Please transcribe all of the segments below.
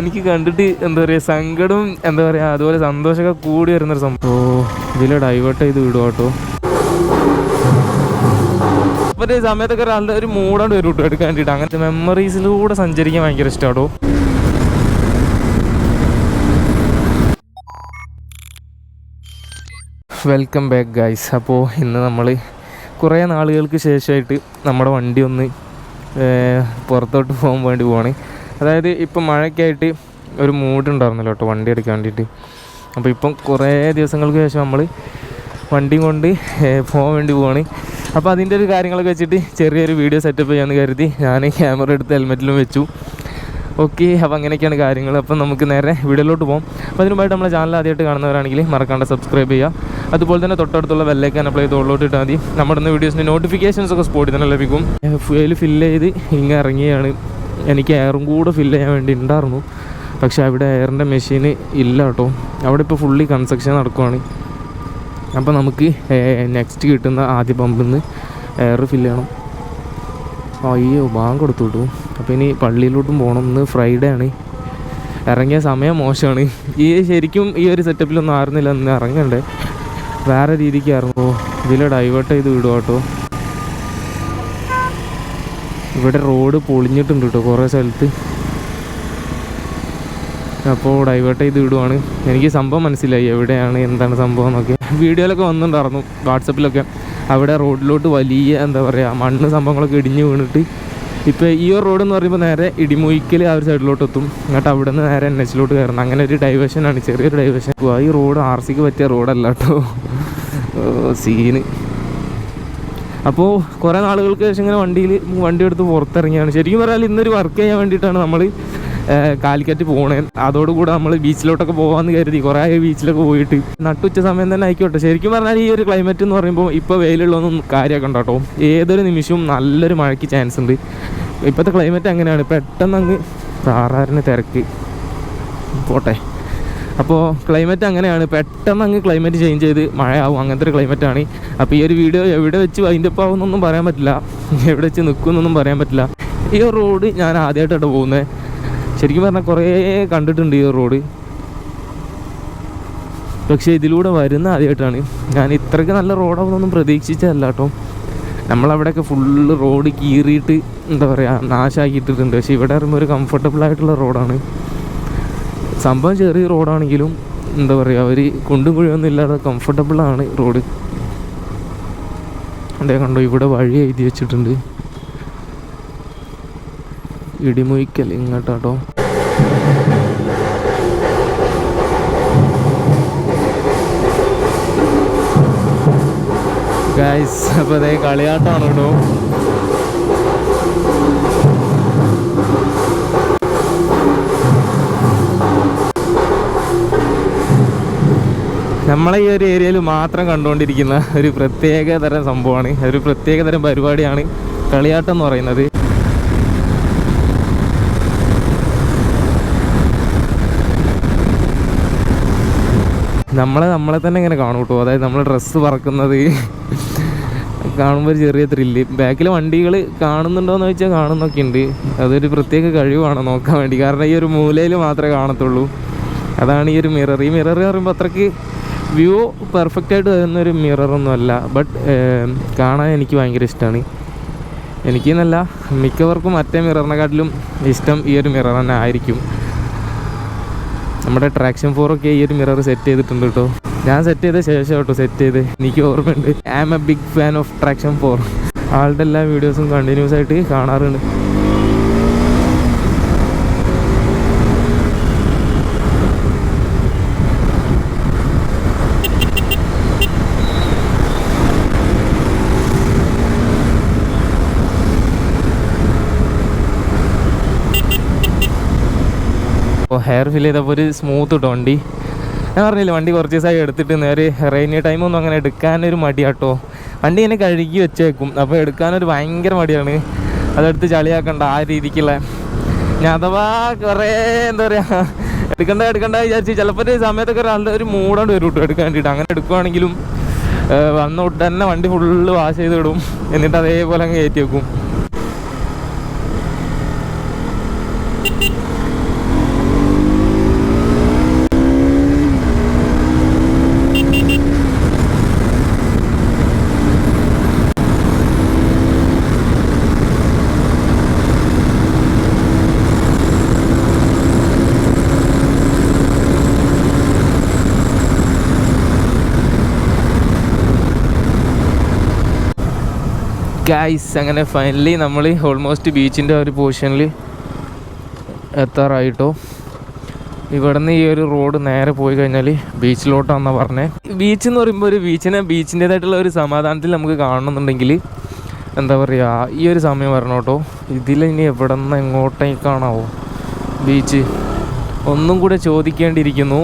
എനിക്ക് കണ്ടിട്ട് എന്താ പറയുക സങ്കടവും എന്താ പറയുക അതുപോലെ സന്തോഷമൊക്കെ കൂടി വരുന്നൊരു സംഭവം. ഓ ഇതിൽ ഡൈവേർട്ട് ചെയ്ത് വിടുക കേട്ടോ? ഈ സമയത്തൊക്കെ നല്ല ഒരു മൂടാണ്ട് വരും കേട്ടോ എടുക്കാൻ വേണ്ടിയിട്ട്. അങ്ങനത്തെ മെമ്മറീസിലൂടെ സഞ്ചരിക്കാൻ ഭയങ്കര ഇഷ്ടമാട്ടോ വെൽക്കം ബാക്ക് ഗൈസ് അപ്പോൾ ഇന്ന് നമ്മൾ കുറേ നാളുകൾക്ക് ശേഷമായിട്ട് നമ്മുടെ വണ്ടി ഒന്ന് പുറത്തോട്ട് പോകാൻ വേണ്ടി പോവാണ്. അതായത് ഇപ്പം മഴയ്ക്കായിട്ട് ഒരു മൂഡ് ഉണ്ടായിരുന്നല്ലോ കേട്ടോ വണ്ടി എടുക്കാൻ വേണ്ടിയിട്ട്. അപ്പോൾ ഇപ്പം കുറേ ദിവസങ്ങൾക്ക് ശേഷം നമ്മൾ വണ്ടിയും കൊണ്ട് പോകാൻ വേണ്ടി പോവാണ്. അപ്പോൾ അതിന്റെ ഒരു കാര്യങ്ങളൊക്കെ വെച്ചിട്ട് ചെറിയൊരു വീഡിയോ സെറ്റപ്പ് ചെയ്യാമെന്ന് കരുതി. ഞാൻ ക്യാമറ എടുത്ത് ഹെൽമെറ്റിലും വെച്ചു. ഓക്കെ അപ്പോൾ അങ്ങനെയൊക്കെയാണ് കാര്യങ്ങൾ. അപ്പം നമുക്ക് നേരെ വീഡിയോയിലോട്ട് പോകാം അപ്പോൾ അതിനുമായിട്ട് നമ്മളെ ചാനൽ ആദ്യമായിട്ട് കാണുന്നവരാണെങ്കിൽ മറക്കാണ്ട് സബ്സ്ക്രൈബ് ചെയ്യുക. അതുപോലെ തന്നെ തൊട്ടടുത്തുള്ള വെല്ലേക്കാൻ അപ്ലൈ ചെയ്ത് ഉള്ളോട്ട് ഇട്ടാൽ മതി. നമ്മുടെ വീഡിയോസിന്റെ നോട്ടിഫിക്കേഷൻസ് ഒക്കെ സ്പോട്ടിൽ തന്നെ ലഭിക്കും. ഫുയിൽ ഫില്ല് ചെയ്ത് ഇങ്ങനെ ഇറങ്ങിയാണ്. എനിക്ക് എയറും കൂടെ ഫില്ല് ചെയ്യാൻ വേണ്ടി ഉണ്ടായിരുന്നു പക്ഷേ അവിടെ എയറിന്റെ മെഷീന് ഇല്ല കേട്ടോ അവിടെ ഇപ്പോൾ ഫുള്ളി കൺസ്ട്രക്ഷൻ നടക്കുവാണ്. അപ്പോൾ നമുക്ക് നെക്സ്റ്റ് കിട്ടുന്ന ആദ്യ പമ്പിൽ നിന്ന് എയർ ഫില്ല് ചെയ്യണം. അയ്യോ ബാങ്ക് കൊടുത്തു വിട്ടു. അപ്പോൾ ഇനി പള്ളിയിലോട്ടും പോകണം ഇന്ന് ഫ്രൈഡേ ആണ്. ഇറങ്ങിയ സമയം മോശമാണ്. ഈ ശരിക്കും ഈ ഒരു സെറ്റപ്പിലൊന്നും ആയിരുന്നില്ല. ഇന്ന് ഇറങ്ങണ്ടേ. വേറെ രീതിക്കായിരുന്നു. ഇതിൽ ഡൈവേർട്ട് ചെയ്ത് വിടുക കേട്ടോ ഇവിടെ റോഡ് പൊളിഞ്ഞിട്ടുണ്ട് കേട്ടോ കുറേ സ്ഥലത്ത്. അപ്പോൾ ഡൈവേർട്ട് ചെയ്ത് വിടുവാണ്. എനിക്ക് സംഭവം മനസ്സിലായി എവിടെയാണ് എന്താണ് സംഭവം എന്നൊക്കെ. വീഡിയോയിലൊക്കെ വന്നിട്ടുണ്ടായിരുന്നു വാട്സപ്പിലൊക്കെ. അവിടെ റോഡിലോട്ട് വലിയ എന്താ പറയുക മണ്ണ് സംഭവങ്ങളൊക്കെ ഇടിഞ്ഞ് വീണിട്ട്. ഇപ്പോൾ ഈ ഒരു റോഡ് എന്ന് പറയുമ്പോൾ നേരെ ഇടിമുയിക്കൽ ആ ഒരു സൈഡിലോട്ട് എത്തും. എന്നിട്ട് അവിടെ നിന്ന് നേരെ എൻ എച്ചിലോട്ട് കയറണം അങ്ങനെ ഒരു ഡൈവേഷനാണ് ചെറിയൊരു ഡൈവേഷൻ ഈ റോഡ് ആർ സിക്ക് പറ്റിയ റോഡല്ല കേട്ടോ സീന് അപ്പോൾ കുറേ നാളുകൾക്ക് ശേഷം ഇങ്ങനെ വണ്ടിയിൽ വണ്ടി എടുത്ത് പുറത്തിറങ്ങിയാണ് ശരിക്കും പറഞ്ഞാൽ ഇന്നൊരു വർക്ക് ചെയ്യാൻ വേണ്ടിയിട്ടാണ് നമ്മൾ കാലിക്കറ്റ് പോകണേ അതോടുകൂടെ നമ്മൾ ബീച്ചിലോട്ടൊക്കെ പോകാമെന്ന് കരുതി കുറേ ബീച്ചിലൊക്കെ പോയിട്ട്. നട്ടുച്ച സമയം തന്നെ ആയിക്കോട്ടെ. ശരിക്കും പറഞ്ഞാൽ ഈ ഒരു ക്ലൈമറ്റ് എന്ന് പറയുമ്പോൾ ഇപ്പോൾ വെയിലുള്ളൊന്നും കാര്യമൊക്കെ കേട്ടോ. ഏതൊരു നിമിഷവും നല്ലൊരു മഴയ്ക്ക് ചാൻസ് ഉണ്ട്. ഇപ്പോഴത്തെ ക്ലൈമറ്റ് അങ്ങനെയാണ്. പെട്ടെന്ന് അങ്ങ് താറാറിന് തിരക്ക്. പോട്ടെ. അപ്പോൾ ക്ലൈമറ്റ് അങ്ങനെയാണ്. പെട്ടെന്ന് അങ്ങ് ക്ലൈമറ്റ് ചേഞ്ച് ചെയ്ത് മഴയാവും. അങ്ങനത്തെ ഒരു ക്ലൈമറ്റാണ് അപ്പോൾ ഈ ഒരു വീഡിയോ എവിടെ വെച്ച് അതിന്റെ ഒപ്പം ആവുന്നൊന്നും പറയാൻ പറ്റില്ല. എവിടെ വെച്ച് നിൽക്കുമെന്നൊന്നും പറയാൻ പറ്റില്ല. ഈ റോഡ് ഞാൻ ആദ്യമായിട്ടാണ് പോകുന്നത് ശരിക്കും പറഞ്ഞാൽ കുറേ കണ്ടിട്ടുണ്ട് ഈ റോഡ് പക്ഷേ ഇതിലൂടെ വരുന്ന ആദ്യമായിട്ടാണ് ഞാൻ ഇത്രയ്ക്ക് നല്ല റോഡാവുന്നൊന്നും പ്രതീക്ഷിച്ചതല്ല കേട്ടോ നമ്മളവിടെയൊക്കെ ഫുള്ള് റോഡ് കീറിയിട്ട് എന്താ പറയുക നാശാക്കിയിട്ടിട്ടുണ്ട്. പക്ഷേ ഇവിടെ പറയുമ്പോൾ ഒരു കംഫർട്ടബിൾ ആയിട്ടുള്ള റോഡാണ് സംഭവം ചെറിയ റോഡാണെങ്കിലും എന്താ പറയുക അവർ കുണ്ടും കുഴിയൊന്നും ഇല്ലാതെ കംഫർട്ടബിളാണ് റോഡ്. അതേ കണ്ടോ ഇവിടെ വഴി എഴുതി വെച്ചിട്ടുണ്ട്. ഇടിമുയിക്കൽ ഇങ്ങോട്ടാട്ടോ. ഗായ്സ് അപ്പോൾ അതേ കളിയാട്ടമാണ് കേട്ടോ. നമ്മളെ ഈ ഒരു ഏരിയയിൽ മാത്രം കണ്ടുകൊണ്ടിരിക്കുന്ന ഒരു പ്രത്യേക തരം സംഭവമാണ്. ഒരു പ്രത്യേക തരം പരിപാടിയാണ് കളിയാട്ടം എന്ന് പറയുന്നത്. നമ്മളെ നമ്മളെ തന്നെ ഇങ്ങനെ കാണും കേട്ടോ. അതായത് നമ്മൾ ഡ്രസ്സ് പറക്കുന്നത് കാണുമ്പോൾ ഒരു ചെറിയ ത്രില്ല് ബാക്കിൽ വണ്ടികൾ കാണുന്നുണ്ടോയെന്ന് ചോദിച്ചാൽ കാണുന്നൊക്കെ ഉണ്ട്. അതൊരു പ്രത്യേക കഴിവാണ് നോക്കാൻ വേണ്ടി. കാരണം ഈ ഒരു മൂലയിൽ മാത്രമേ കാണത്തുള്ളൂ. അതാണ് ഈ ഒരു മിറർ ഈ മിറർ പറയുമ്പോൾ അത്രയ്ക്ക് വ്യൂ പെർഫെക്റ്റ് ആയിട്ട് വരുന്ന ഒരു മിററൊന്നും അല്ല. ബട്ട് കാണാൻ എനിക്ക് ഭയങ്കര ഇഷ്ടമാണ് എനിക്ക് എന്നല്ല മിക്കവർക്കും മറ്റേ മിററിനെക്കാട്ടിലും ഇഷ്ടം ഈ ഒരു മിറർ തന്നെ ആയിരിക്കും. നമ്മുടെ ട്രാക്ഷൻ ഫോറൊക്കെ ഈ ഒരു മിറർ സെറ്റ് ചെയ്തിട്ടുണ്ട് കേട്ടോ ഞാൻ സെറ്റ് ചെയ്ത ശേഷം കേട്ടോ സെറ്റ് ചെയ്ത്. എനിക്ക് ഓർമ്മയുണ്ട്. I am a big fan of traction for ആളുടെ എല്ലാ വീഡിയോസും കണ്ടിന്യൂസ് ആയിട്ട് കാണാറുണ്ട്. അപ്പോൾ ഹെയർ ഫിൽ ചെയ്തപ്പോൾ ഒരു സ്മൂത്ത് കേട്ടോ വണ്ടി. ഞാൻ പറഞ്ഞില്ല വണ്ടി കുറച്ച് ദിവസമായി എടുത്തിട്ട് നേരെ റെയിനി ടൈമൊന്നും അങ്ങനെ എടുക്കാനൊരു മടിയാട്ടോ. വണ്ടി ഇങ്ങനെ കഴുകി വെച്ചേക്കും. അപ്പോൾ എടുക്കാനൊരു ഭയങ്കര മടിയാണ്. അതെടുത്ത് ചളിയാക്കണ്ട ആ രീതിക്കുള്ള. ഞാൻ അഥവാ കുറേ എന്താ പറയുക എടുക്കണ്ട എടുക്കണ്ട വിചാരിച്ച് ചിലപ്പോൾ ഒരു സമയത്തൊക്കെ ഒരു നല്ല ഒരു മൂടോണ്ട് വരും കേട്ടോ എടുക്കാൻ വേണ്ടിയിട്ട്. അങ്ങനെ എടുക്കുവാണെങ്കിലും വന്ന ഉടനെ വണ്ടി ഫുള്ള് വാഷ് ചെയ്ത് വിടും എന്നിട്ട് അതേപോലെ അങ്ങ് കയറ്റി വെക്കും. ഗൈസ് അങ്ങനെ ഫൈനലി നമ്മൾ ഓൾമോസ്റ്റ് ബീച്ചിന്റെ ഒരു പൊസിഷനിൽ എത്താറായിട്ടോ. ഇവിടുന്ന് ഈ ഒരു റോഡ് നേരെ പോയി കഴിഞ്ഞാൽ ബീച്ചിലോട്ടാണെന്നാണ് പറഞ്ഞത് ബീച്ച് എന്ന് പറയുമ്പോൾ ഒരു ബീച്ചിനെ ബീച്ചിന്റേതായിട്ടുള്ള ഒരു സമാധാനത്തിൽ നമുക്ക് കാണണമെന്നുണ്ടെങ്കിൽ എന്താ പറയുക ഈ ഒരു സമയം വരണം കേട്ടോ. ഇതിൽ ഇനി എവിടെ നിന്ന് എങ്ങോട്ടേക്കാണാവോ ബീച്ച് ഒന്നും കൂടെ ചോദിക്കേണ്ടിയിരിക്കുന്നു.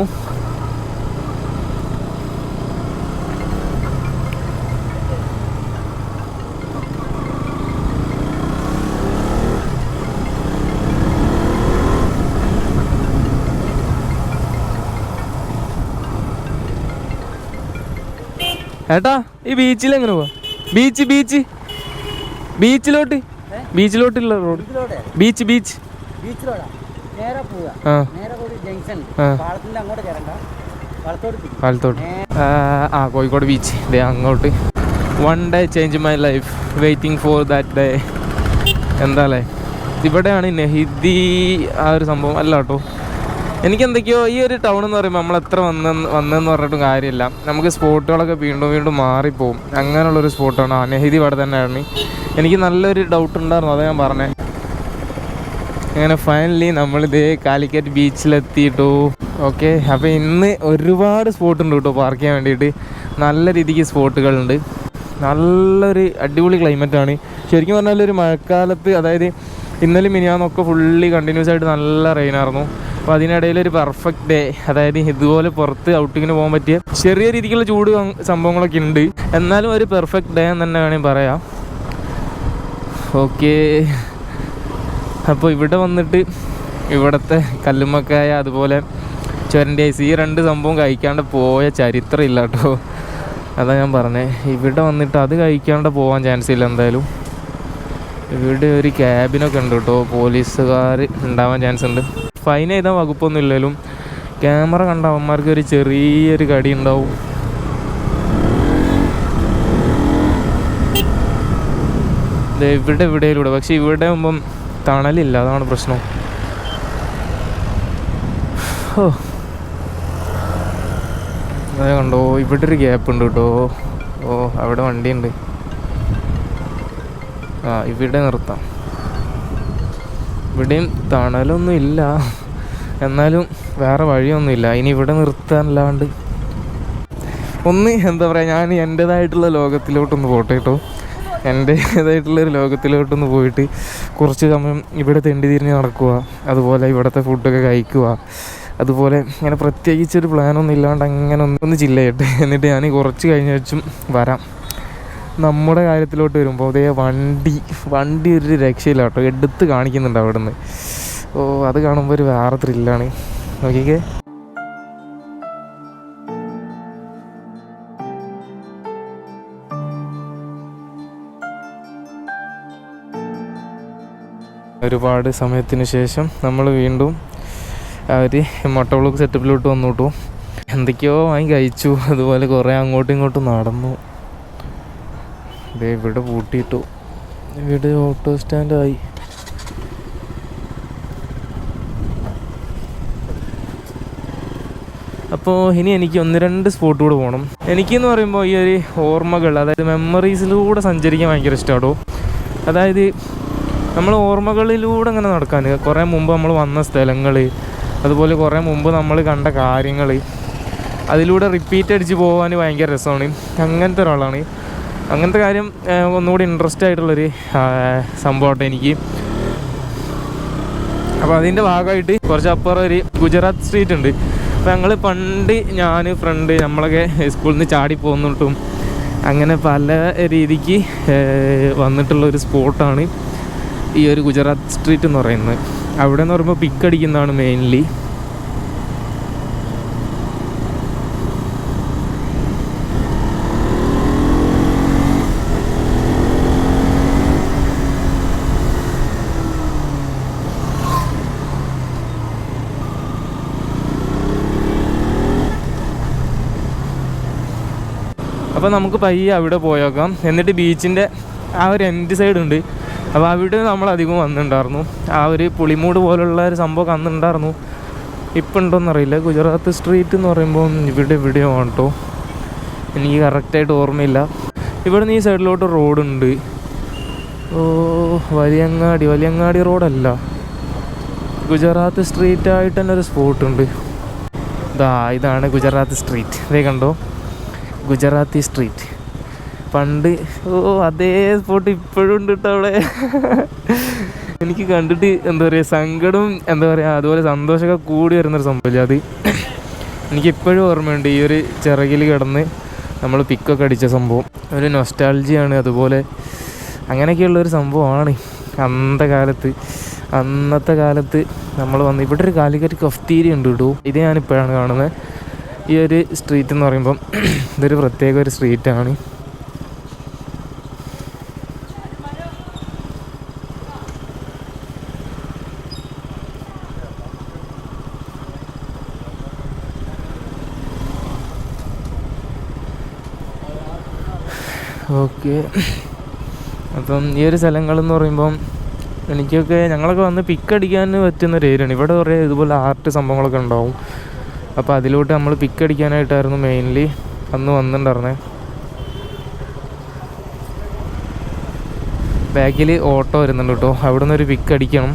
ഏട്ടാ ഈ ബീച്ചിൽ എങ്ങനെ പോവാ? ബീച്ച് ബീച്ച് ബീച്ചിലോട്ട് ബീച്ചിലോട്ടുള്ള റോഡ് ബീച്ച് ബീച്ച് ആ. കോഴിക്കോട് ബീച്ച് ദേ അങ്ങോട്ട്. One day change my life waiting for that day എന്താ അല്ലേ ഇവിടെയാണ് നെഹിദി ആ ഒരു സംഭവം. അല്ല കേട്ടോ എനിക്ക് എന്തൊക്കെയോ ഈ ഒരു ടൗൺ എന്ന് പറയുമ്പോൾ നമ്മൾ എത്ര വന്ന വന്നെന്ന് പറഞ്ഞിട്ടും കാര്യമില്ല. നമുക്ക് സ്പോട്ടുകളൊക്കെ വീണ്ടും വീണ്ടും മാറിപ്പോവും. അങ്ങനെയുള്ളൊരു സ്പോട്ടാണ് അനഹിതി ഇവിടെ തന്നെയാണ് എനിക്ക് നല്ലൊരു ഡൗട്ട് ഉണ്ടായിരുന്നു അതാ ഞാൻ പറഞ്ഞത് അങ്ങനെ ഫൈനലി നമ്മളിതേ കാലിക്കറ്റ് ബീച്ചിലെത്തിയിട്ടു ഓക്കെ അപ്പോൾ ഇന്ന് ഒരുപാട് സ്പോട്ട് ഉണ്ട് കേട്ടോ പാർക്ക് ചെയ്യാൻ വേണ്ടിയിട്ട്. നല്ല രീതിക്ക് സ്പോട്ടുകളുണ്ട്. നല്ലൊരു അടിപൊളി ആണ്. ശരിക്കും പറഞ്ഞാൽ ഒരു മഴക്കാലത്ത് അതായത് ഇന്നലെ മിനിയാന്നൊക്കെ ഫുള്ളി കണ്ടിന്യൂസ് ആയിട്ട് നല്ല റെയിനായിരുന്നു അപ്പോൾ അതിനിടയിൽ ഒരു പെർഫെക്റ്റ് ഡേ അതായത് ഇതുപോലെ പുറത്ത് ഔട്ടിങ്ങിന് പോകാൻ പറ്റിയ ചെറിയ രീതിക്കുള്ള ചൂട് സംഭവങ്ങളൊക്കെ ഉണ്ട്. എന്നാലും ഒരു പെർഫെക്റ്റ് ഡേ എന്ന് തന്നെ വേണമെങ്കിൽ പറയാം. ഓക്കെ അപ്പോൾ ഇവിടെ വന്നിട്ട് ഇവിടുത്തെ കല്ലുമ്മക്കായ അതുപോലെ ചുരന്റെ ഐസ് ഈ രണ്ട് സംഭവം കഴിക്കാണ്ട് പോയ ചരിത്രം ഇല്ല കേട്ടോ അതാ ഞാൻ പറഞ്ഞത് ഇവിടെ വന്നിട്ട് അത് കഴിക്കാണ്ട് പോകാൻ ചാൻസ് ഇല്ല എന്തായാലും. ഇവിടെ ഒരു ക്യാബിനൊക്കെ ഉണ്ട് കേട്ടോ പോലീസുകാർ ഉണ്ടാവാൻ ചാൻസ് ഉണ്ട്. ഫൈൻ എഴുതാൻ വകുപ്പൊന്നും ഇല്ലെങ്കിലും ക്യാമറ കണ്ട അവന്മാർക്ക് ഒരു ചെറിയൊരു കടി ഉണ്ടാവും ഇവിടെ ഇവിടെയിലൂടെ. പക്ഷെ ഇവിടെ ആകുമ്പം തണലില്ല. അതാണ് പ്രശ്നം. ഓ അതെ കണ്ടോ? ഇവിടെ ഒരു ഗ്യാപ്പ് ഉണ്ട് കേട്ടോ. ഓ അവിടെ വണ്ടിയുണ്ട്. ആ ഇവിടെ നിർത്താം. ഇവിടെയും തണലൊന്നും ഇല്ല. എന്നാലും വേറെ വഴിയൊന്നുമില്ല ഇനി ഇവിടെ നിർത്താനല്ലാണ്ട്. ഒന്ന് എന്താ പറയുക ഞാൻ എന്റെതായിട്ടുള്ള ലോകത്തിലോട്ടൊന്ന് പോട്ടെ കേട്ടോ എന്റേതായിട്ടുള്ളൊരു ലോകത്തിലോട്ടൊന്ന് പോയിട്ട് കുറച്ച് സമയം ഇവിടെ തെണ്ടി തിരിഞ്ഞ് നടക്കുക അതുപോലെ ഇവിടുത്തെ ഫുഡൊക്കെ കഴിക്കുക അതുപോലെ ഇങ്ങനെ പ്രത്യേകിച്ചൊരു പ്ലാനൊന്നും ഇല്ലാണ്ട് അങ്ങനെ ഒന്ന് ചില്ല ചെയ്യട്ടെ. എന്നിട്ട് ഞാൻ കുറച്ച് കഴിഞ്ഞ വെച്ചും വരാം. നമ്മുടെ കാര്യത്തിലോട്ട് വരുമ്പോൾ അതേ വണ്ടി വണ്ടി ഒരു രക്ഷയില്ല കേട്ടോ. എടുത്ത് കാണിക്കുന്നുണ്ട് അവിടെ നിന്ന് ഓ അത് കാണുമ്പോൾ ഒരു വേറെ ത്രില്ലാണ് നോക്കിക്കേ. ഒരുപാട് സമയത്തിന് ശേഷം നമ്മൾ വീണ്ടും അവർ മൊട്ടവിളക്ക് സെറ്റപ്പിലോട്ട് വന്നു എന്തൊക്കെയോ വാങ്ങി കഴിച്ചു. അതുപോലെ കുറേ അങ്ങോട്ടും ഇങ്ങോട്ടും നടന്നു. ദേ ഇവിടെ പൂട്ടിയിട്ടു. ഇവിടെ ഓട്ടോ സ്റ്റാൻഡായി അപ്പോൾ ഇനി എനിക്ക് ഒന്ന് രണ്ട് സ്പോട്ട് കൂടെ പോകണം എനിക്കെന്ന് പറയുമ്പോൾ ഈ ഒരു ഓർമ്മകൾ അതായത് മെമ്മറീസിലൂടെ സഞ്ചരിക്കാൻ ഭയങ്കര ഇഷ്ടമാണ് അതായത് നമ്മൾ ഓർമ്മകളിലൂടെ അങ്ങനെ നടക്കാൻ കുറേ മുമ്പ് നമ്മൾ വന്ന സ്ഥലങ്ങൾ അതുപോലെ കുറേ മുമ്പ് നമ്മൾ കണ്ട കാര്യങ്ങൾ അതിലൂടെ റിപ്പീറ്റ് അടിച്ച് പോകാൻ ഭയങ്കര രസമാണ്. അങ്ങനത്തെ ഒരാളാണ്. അങ്ങനത്തെ കാര്യം ഒന്നുകൂടി ഇൻട്രസ്റ്റ് ആയിട്ടുള്ളൊരു സംഭവമാട്ടെ എനിക്ക്. അപ്പോൾ അതിന്റെ ഭാഗമായിട്ട് കുറച്ച് അപ്പുറം ഒരു ഗുജറാത്ത് സ്ട്രീറ്റ് ഉണ്ട്. അപ്പോൾ ഞങ്ങൾ പണ്ട് ഞാൻ ഫ്രണ്ട് നമ്മളൊക്കെ സ്കൂളിൽ നിന്ന് ചാടി പോകുന്നിട്ടും അങ്ങനെ പല രീതിക്ക് വന്നിട്ടുള്ള ഒരു സ്പോട്ടാണ് ഈ ഒരു ഗുജറാത്ത് സ്ട്രീറ്റ് എന്ന് പറയുന്നത്. അവിടെ എന്ന് പറയുമ്പോൾ പിക്കടിക്കുന്നതാണ് മെയിൻലി അപ്പോൾ നമുക്ക് പയ്യെ അവിടെ പോയേക്കാം. എന്നിട്ട് ബീച്ചിന്റെ ആ ഒരു എൻഡ് സൈഡ് ഉണ്ട്. അപ്പോൾ അവിടെ നമ്മൾ അധികം വന്നിട്ടുണ്ടായിരുന്നു. ആ ഒരു പുളിമൂട് പോലുള്ള ഒരു സംഭവം അന്നുണ്ടായിരുന്നു ഇപ്പം ഉണ്ടോയെന്നറിയില്ല ഗുജറാത്ത് സ്ട്രീറ്റ് എന്ന് പറയുമ്പോൾ ഇവിടെ എവിടെയോ കേട്ടോ. എനിക്ക് കറക്റ്റായിട്ട് ഓർമ്മയില്ല. ഇവിടെ ഈ സൈഡിലോട്ട് റോഡുണ്ട് ഓ വലിയങ്ങാടി വലിയങ്ങാടി റോഡല്ല ഗുജറാത്ത് സ്ട്രീറ്റ് ആയിട്ട് തന്നെ ഒരു സ്പോട്ടുണ്ട് ഇതാ ഇതാണ് ഗുജറാത്ത് സ്ട്രീറ്റ് ഇതേ കണ്ടോ? ഗുജറാത്തി സ്ട്രീറ്റ്. പണ്ട് ഓ അതേ സ്പോട്ട് ഇപ്പോഴും ഉണ്ട് കേട്ടോ അവിടെ. എനിക്ക് കണ്ടിട്ട് എന്താ പറയുക സങ്കടവും എന്താ പറയുക അതുപോലെ സന്തോഷമൊക്കെ കൂടി വരുന്നൊരു സംഭവമില്ല അത് എനിക്കിപ്പോഴും ഓർമ്മയുണ്ട് ഈ ഒരു ചിറകിൽ കിടന്ന് നമ്മൾ പിക്കൊക്കെ അടിച്ച സംഭവം. ഒരു നൊസ്റ്റാൾജിയാണ് അതുപോലെ അങ്ങനെയൊക്കെയുള്ളൊരു സംഭവമാണ്. അന്നത്തെ കാലത്ത് അന്നത്തെ കാലത്ത് നമ്മൾ വന്ന് ഇവിടെ ഒരു കാലിക്കറ്റ് കഫ്തീരി ഉണ്ട് കേട്ടോ ഇത് ഞാനിപ്പോഴാണ് കാണുന്നത്. ഈ ഒരു സ്ട്രീറ്റ് എന്ന് പറയുമ്പം ഇതൊരു പ്രത്യേക ഒരു സ്ട്രീറ്റാണ് ഓക്കെ. അപ്പം ഈ ഒരു സ്ഥലങ്ങളെന്ന് പറയുമ്പം എനിക്കൊക്കെ ഞങ്ങളൊക്കെ വന്ന് പിക്കടിക്കാൻ പറ്റുന്ന ഒരു ഏരിയയാണ് ഇവിടെ കുറേ ഇതുപോലെ ആർട്ട് സംഭവങ്ങളൊക്കെ ഉണ്ടാവും. അപ്പോൾ അതിലോട്ട് നമ്മൾ പിക്ക് അടിക്കാനായിട്ടായിരുന്നു മെയിൻലി അന്ന് വന്നിട്ടുണ്ടായിരുന്നത് ബാക്കിൽ ഓട്ടോ വരുന്നുണ്ട് കേട്ടോ അവിടെ നിന്ന് ഒരു പിക്ക് അടിക്കണം.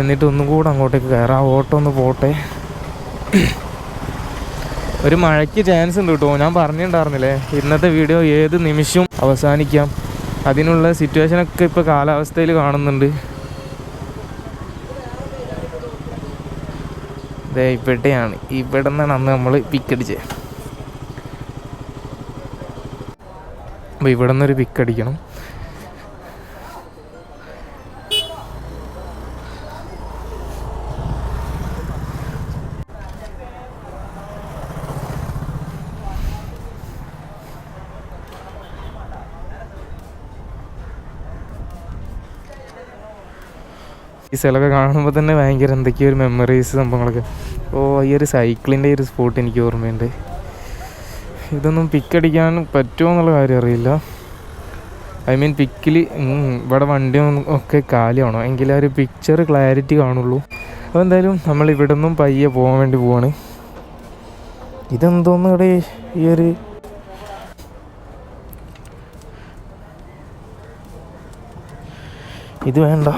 എന്നിട്ട് ഒന്നും കൂടെ അങ്ങോട്ടേക്ക് കയറാം ഓട്ടോ ഒന്ന് പോട്ടെ. ഒരു മഴയ്ക്ക് ചാൻസ് ഉണ്ട് കേട്ടോ ഞാൻ പറഞ്ഞിട്ടുണ്ടായിരുന്നില്ലേ? ഇന്നത്തെ വീഡിയോ ഏത് നിമിഷവും അവസാനിക്കാം. അതിനുള്ള സിറ്റുവേഷനൊക്കെ ഇപ്പോൾ കാലാവസ്ഥയിൽ കാണുന്നുണ്ട്. ദേ ഇവിടെയാണ്. ഇവിടെ നിന്നാണ് അന്ന് നമ്മൾ പിക്കടിച്ചത് അപ്പോൾ ഇവിടെ നിന്നൊരു പിക്കടിക്കണം ഈ സ്ഥലമൊക്കെ കാണുമ്പോൾ തന്നെ ഭയങ്കര എന്തൊക്കെയോ ഒരു മെമ്മറീസ് സംഭവങ്ങളൊക്കെ. ഓ ഈ ഒരു സൈക്കിളിന്റെ ഒരു സ്പോട്ട് എനിക്ക് ഓർമ്മയുണ്ട്. ഇതൊന്നും പിക്കടിക്കാൻ പറ്റുമോ എന്നുള്ള കാര്യം അറിയില്ല. ഐ മീൻ പിക്കിൽ ഇവിടെ വണ്ടി ഒക്കെ കാലിയാണോ? എങ്കിലേ ഒരു പിക്ചർ ക്ലാരിറ്റി കാണുള്ളൂ. അപ്പോൾ എന്തായാലും നമ്മൾ ഇവിടെ നിന്നും പയ്യെ പോകാൻ വേണ്ടി പോവാണ്. ഇതെന്തോന്ന് ഇവിടെ ഈ ഒരു ഇത് വേണ്ട.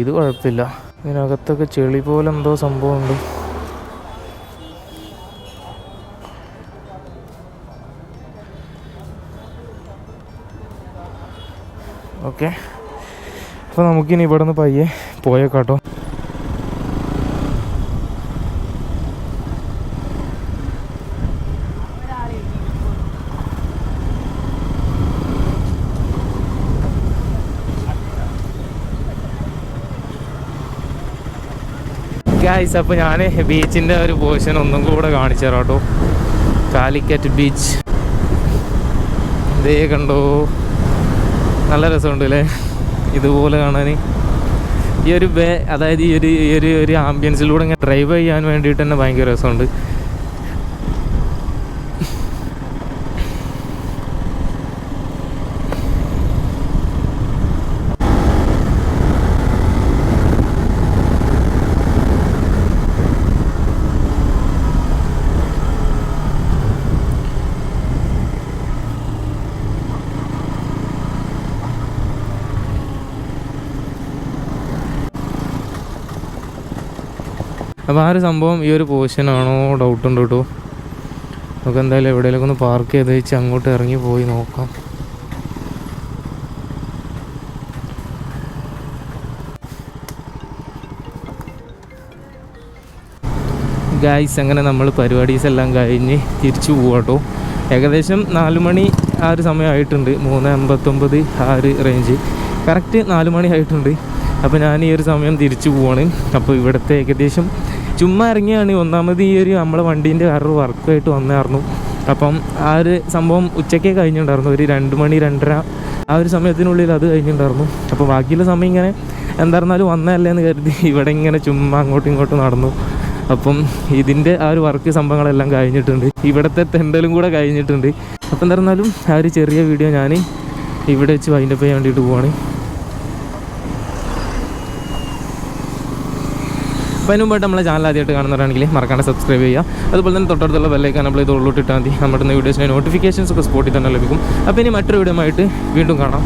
ഇത് കുഴപ്പമില്ല. ഇതിനകത്തൊക്കെ ചെളി പോലെ എന്തോ സംഭവമുണ്ട്. ഓക്കെ. അപ്പോൾ നമുക്കിനി ഇവിടെ നിന്ന് പയ്യെ പോയേക്കാട്ടോ. ഗായ്സ് അപ്പോൾ ഞാൻ ബീച്ചിന്റെ ഒരു പോർഷൻ ഒന്നും കൂടെ കാണിച്ചു തരാം കേട്ടോ. കാലിക്കറ്റ് ബീച്ച്. ഇതേ കണ്ടോ? നല്ല രസമുണ്ട് അല്ലേ ഇതുപോലെ കാണാൻ ഈ ഒരു ബേ അതായത് ഈ ഒരു ഈ ഒരു ഒരു ആംബിയൻസിലൂടെ ഇങ്ങനെ ഡ്രൈവ് ചെയ്യാൻ വേണ്ടിയിട്ട് തന്നെ ഭയങ്കര രസമുണ്ട്. അപ്പോൾ ആ ഒരു സംഭവം ഈ ഒരു പോർഷനാണോ ഡൗട്ട് ഉണ്ട് കേട്ടോ നമുക്ക് എന്തായാലും എവിടെയെങ്കിലും ഒന്ന് പാർക്ക് ചെയ്ത് വെച്ച് അങ്ങോട്ട് ഇറങ്ങി പോയി നോക്കാം. ഗായ്സ് അങ്ങനെ നമ്മൾ പരിപാടീസ് എല്ലാം കഴിഞ്ഞ് തിരിച്ചു പോവാട്ടോ ഏകദേശം നാല് മണി ആ ഒരു സമയമായിട്ടുണ്ട് മൂന്ന് അമ്പത്തൊമ്പത് ആ ഒരു റേഞ്ച് കറക്റ്റ് നാല് മണി ആയിട്ടുണ്ട്. അപ്പോൾ ഞാൻ ഈ ഒരു സമയം തിരിച്ചു പോവാണ്. അപ്പോൾ ഇവിടുത്തെ ഏകദേശം ചുമ്മാ ഇറങ്ങിയാണ്. ഒന്നാമത് ഈ ഒരു നമ്മളെ വണ്ടീന്റെ വേറൊരു വർക്കായിട്ട് വന്നായിരുന്നു അപ്പം ആ ഒരു സംഭവം ഉച്ചയ്ക്ക് കഴിഞ്ഞിട്ടുണ്ടായിരുന്നു. ഒരു രണ്ട് മണി രണ്ടര ആ ഒരു സമയത്തിനുള്ളിൽ അത് കഴിഞ്ഞിട്ടുണ്ടായിരുന്നു. അപ്പോൾ ബാക്കിയുള്ള സമയം ഇങ്ങനെ എന്തായിരുന്നാലും വന്നതല്ലേ എന്ന് കരുതി ഇവിടെ ഇങ്ങനെ ചുമ്മാ അങ്ങോട്ടും ഇങ്ങോട്ടും നടന്നു. അപ്പം ഇതിന്റെ ആ ഒരു വർക്ക് സംഭവങ്ങളെല്ലാം കഴിഞ്ഞിട്ടുണ്ട്. ഇവിടുത്തെ തെണ്ടലും കൂടെ കഴിഞ്ഞിട്ടുണ്ട്. അപ്പം എന്തായിരുന്നാലും ആ ഒരു ചെറിയ വീഡിയോ ഞാൻ ഇവിടെ വെച്ച് വൈൻഡപ്പ് ചെയ്യാൻ വേണ്ടിയിട്ട് പോവാണ്. അപ്പോൾ അതിന് മുമ്പായിട്ട് നമ്മളെ ചാനൽ ആദ്യമായിട്ട് കാണുന്നവരാണെങ്കിൽ മറക്കാണ്ട് സബ്സ്ക്രൈബ് ചെയ്യുക. അതുപോലെ തന്നെ തൊട്ടടുത്തുള്ള ബെല്ലൈക്കാൻ നമ്മൾ ഇത് ഉള്ളോട്ട് ഇട്ടാൽ മതി. നമ്മുടെ വീഡിയോസിന്റെ നോട്ടിഫിക്കേഷൻസ് ഒക്കെ സ്പോട്ടിൽ തന്നെ ലഭിക്കും. അപ്പോൾ ഇനി മറ്റൊരു വീഡിയോ ആയിട്ട് വീണ്ടും കാണാം.